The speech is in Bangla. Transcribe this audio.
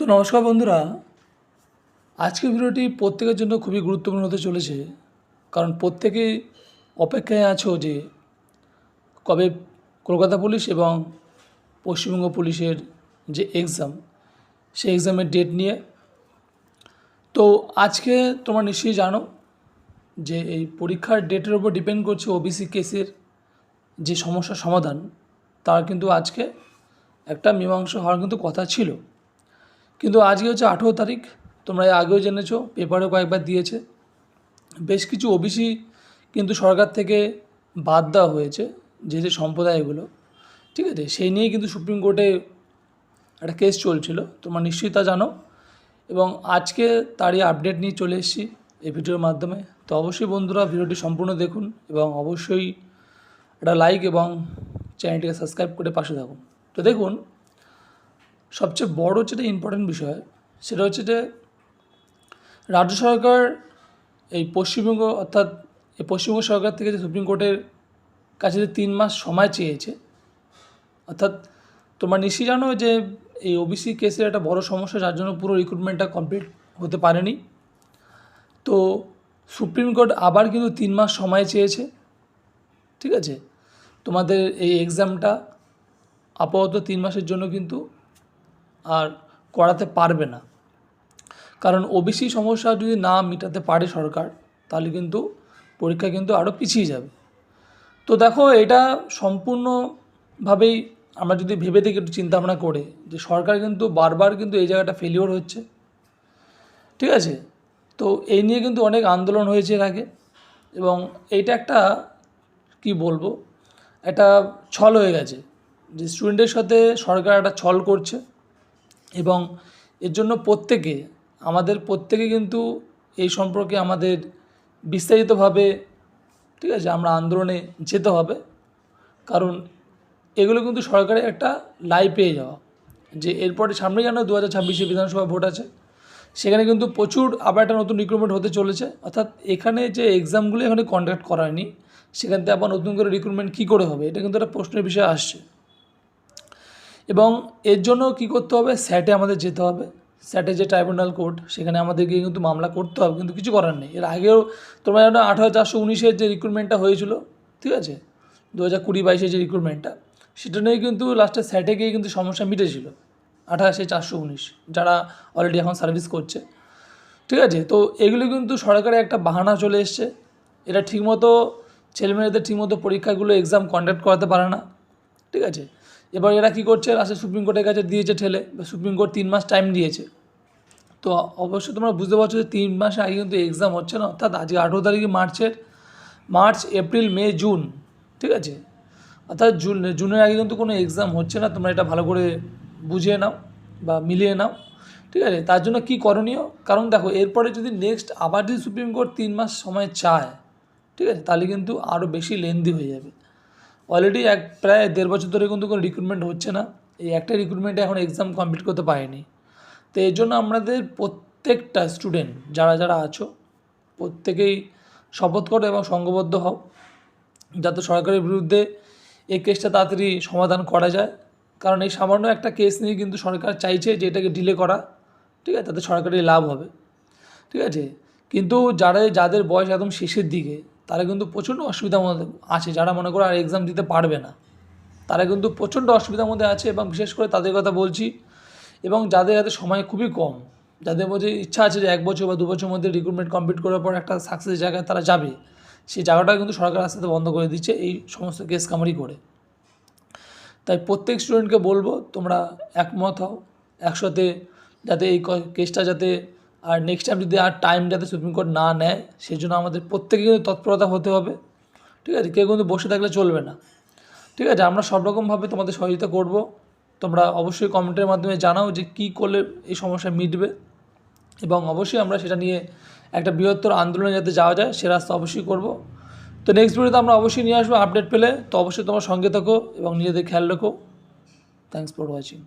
তো নমস্কার বন্ধুরা। আজকের ভিডিওটি প্রত্যেকের জন্য খুবই গুরুত্বপূর্ণ হতে চলেছে। কারণ প্রত্যেকেই অপেক্ষায় আছো যে কবে কলকাতা পুলিশ এবং পশ্চিমবঙ্গ পুলিশের যে এক্সাম সেই এক্সামের ডেট নিয়ে। তো আজকে তোমরা নিশ্চয়ই জানো যে এই পরীক্ষার ডেটের উপর ডিপেন্ড করছে ওবিসি কেসের যে সমস্যার সমাধান, তার কিন্তু আজকে একটা মীমাংসা হওয়ার কিন্তু কথা ছিল। কিন্তু আজকে হচ্ছে আঠেরো তারিখ, তোমরা আগেও জেনেছো পেপারেও কয়েকবার দিয়েছে। বেশ কিছু ওবিসি কিন্তু সরকার থেকে বাদ দেওয়া হয়েছে, যে যে সম্প্রদায়গুলো, ঠিক আছে? সেই নিয়েই কিন্তু সুপ্রিম কোর্টে একটা কেস চলছিল, তোমরা নিশ্চয়ই তা জানো। এবং আজকে তারই আপডেট নিয়ে চলে এসেছি এই ভিডিওর মাধ্যমে। তো অবশ্যই বন্ধুরা ভিডিওটি সম্পূর্ণ দেখুন এবং অবশ্যই একটা লাইক এবং চ্যানেলটিকে সাবস্ক্রাইব করে পাশে থাকুন। তো দেখুন সবচেয়ে বড় যেটা ইম্পর্টেন্ট বিষয়, সেটা হচ্ছে যে রাজ্য সরকার এই পশ্চিমবঙ্গ, অর্থাৎ এই পশ্চিমবঙ্গ সরকার থেকে যে সুপ্রিম কোর্টের কাছে যে তিন মাস সময় চেয়েছে, অর্থাৎ তোমরা নিশ্চয়ই জানো যে এই ওবিসি কেসের একটা বড় সমস্যা, যার জন্য পুরো রিক্রুটমেন্টটা কমপ্লিট হতে পারেনি। তো সুপ্রিম কোর্ট আবার কিন্তু তিন মাস সময় চেয়েছে, ঠিক আছে? তোমাদের এই এক্সামটা আপাতত তিন মাসের জন্য কিন্তু আর করাতে পারবে না। কারণ ওবিসি সমস্যা যদি না মেটাতে পারে সরকার, তাহলে কিন্তু পরীক্ষা কিন্তু আরও পিছিয়ে যাবে। তো দেখো, এটা সম্পূর্ণভাবেই আমরা যদি ভেবে দেখি, একটু চিন্তা ভাবনা করে যে সরকার কিন্তু বারবার কিন্তু এই জায়গাটা ফেলিওর হচ্ছে। ঠিক আছে? তো এই নিয়ে কিন্তু অনেক আন্দোলন হয়েছে এর আগে। এবং এইটা একটা, কি বলব, একটা ছল হয়ে গেছে। যে স্টুডেন্টের সাথে সরকার একটা ছল করছে। এবং এর জন্য প্রত্যেকে, আমাদের প্রত্যেকে কিন্তু এই সম্পর্কে আমাদের বিস্তারিতভাবে, ঠিক আছে, আমরা আন্দোলনে যেতে হবে। কারণ এগুলো কিন্তু সরকারের একটা লাই পেয়ে যাওয়া। যে এরপরে সামনে জানো দু হাজার ছাব্বিশে বিধানসভা ভোট আছে, সেখানে কিন্তু প্রচুর আবার একটা নতুন রিক্রুটমেন্ট হতে চলেছে। অর্থাৎ এখানে যে এক্সামগুলো এখানে কন্ডাক্ট করা হয়নি, সেখান থেকে আবার নতুন করে রিক্রুটমেন্ট কী করে হবে, এটা কিন্তু একটা প্রশ্নের বিষয় আসছে। এবং এর জন্য কি করতে হবে? স্যাটে আমাদের যেতে হবে। স্যাটে যে ট্রাইব্যুনাল কোর্ট সেখানে আমাদেরকে কিন্তু মামলা করতে হবে, কিন্তু কিছু করার নেই। এর আগেও তোমরা জানো, আঠারো চারশো উনিশের যে রিক্রুটমেন্টটা হয়েছিল, ঠিক আছে? দু হাজার কুড়ি বাইশের যে রিক্রুটমেন্টটা সেটা নিয়ে কিন্তু লাস্টে স্যাটে গিয়ে কিন্তু সমস্যা মিটেছিল, আঠাশে চারশো উনিশ, যারা অলরেডি এখন সার্ভিস করছে। ঠিক আছে? তো এগুলো কিন্তু সরকারের একটা বাহানা চলে এসছে। এটা ঠিকমতো ছেলেমেয়েদের ঠিকমতো পরীক্ষাগুলো এক্সাম কন্ডাক্ট করাতে পারে না। ঠিক আছে? এবার এরা কী করছে? লাস্টে সুপ্রিম কোর্টের কাছে দিয়েছে ঠেলে সুপ্রিম কোর্ট তিন মাস টাইম দিয়েছে। তো অবশ্যই তোমরা বুঝতে পারছ যে তিন মাসে আগে কিন্তু এক্সাম হচ্ছে না, অর্থাৎ আজকে আঠেরো তারিখে মার্চের, মার্চ, এপ্রিল, মে, জুন, ঠিক আছে? অর্থাৎ জুন, জুনের আগে কিন্তু কোনো এক্সাম হচ্ছে না, তোমরা এটা ভালো করে বুঝিয়ে নাও, বা মিলিয়ে নাও, ঠিক আছে? তার জন্য কী করণীয়? কারণ দেখো, এরপরে যদি নেক্সট আবার যদি সুপ্রিম কোর্ট তিন মাস সময় চায়, ঠিক আছে? তাহলে কিন্তু আরও বেশি লেন্দি হয়ে যাবে। অলরেডি এক, প্রায় দেড় বছর ধরে কিন্তু কোনো রিক্রুটমেন্ট হচ্ছে না। এই একটা রিক্রুটমেন্টে এখন এক্সাম কমপ্লিট করতে পারেনি। তো এর জন্য আমাদের প্রত্যেকটা স্টুডেন্ট যারা যারা আছো, প্রত্যেকেই শপথ করো এবং সঙ্গবদ্ধ হও। যাতে সরকারের বিরুদ্ধে এই কেসটা তাড়াতাড়ি সমাধান করা যায়। কারণ এই সামান্য একটা কেস নিয়ে কিন্তু সরকার চাইছে যে এটাকে ডিলে করা। ঠিক আছে? তাতে সরকারি লাভ হবে। ঠিক আছে? কিন্তু যারা, যাদের বয়স একদম শেষের দিকে তারা কিন্তু প্রচণ্ড অসুবিধার মধ্যে আছে, যারা মনে করো আর এক্সাম দিতে পারবে না। তারা কিন্তু প্রচণ্ড অসুবিধার মধ্যে আছে এবং বিশেষ করে তাদের কথা বলছি, এবং যাদের হাতে সময় খুবই কম, যাদের মধ্যে ইচ্ছা আছে যে এক বছর বা দু বছর মধ্যে রিক্রুটমেন্ট কমপ্লিট করার পর একটা সাকসেস জায়গায় তারা যাবে, সেই জায়গাটা কিন্তু সরকার আস্তে বন্ধ করে দিচ্ছে এই সমস্ত কেস কামারি করে। তাই প্রত্যেক স্টুডেন্টকে বলব, তোমরা একমত হও, একসাথে যাতে এই কেসটা যাতে আর নেক্সট টাইম যদি আর টাইম যাতে সুপ্রিম কোর্ট না নেয়, সেই জন্য আমাদের প্রত্যেকে কিন্তু তৎপরতা হতে হবে। ঠিক আছে? কেউ কিন্তু বসে থাকলে চলবে না। ঠিক আছে? আমরা সব রকমভাবে তোমাদের সহযোগিতা করব। তোমরা অবশ্যই কমেন্টের মাধ্যমে জানাও যে কী করলে এই সমস্যা মিটবে। এবং অবশ্যই আমরা সেটা নিয়ে একটা বৃহত্তর আন্দোলনে যাতে যাওয়া যায়, সে রাস্তা অবশ্যই করব। তো নেক্সট ভিডিওতে আমরা অবশ্যই নিয়ে আসব আপডেট পেলে। তো অবশ্যই তোমার সঙ্গে থাকো এবং নিজেদের খেয়াল রাখো। Thanks for watching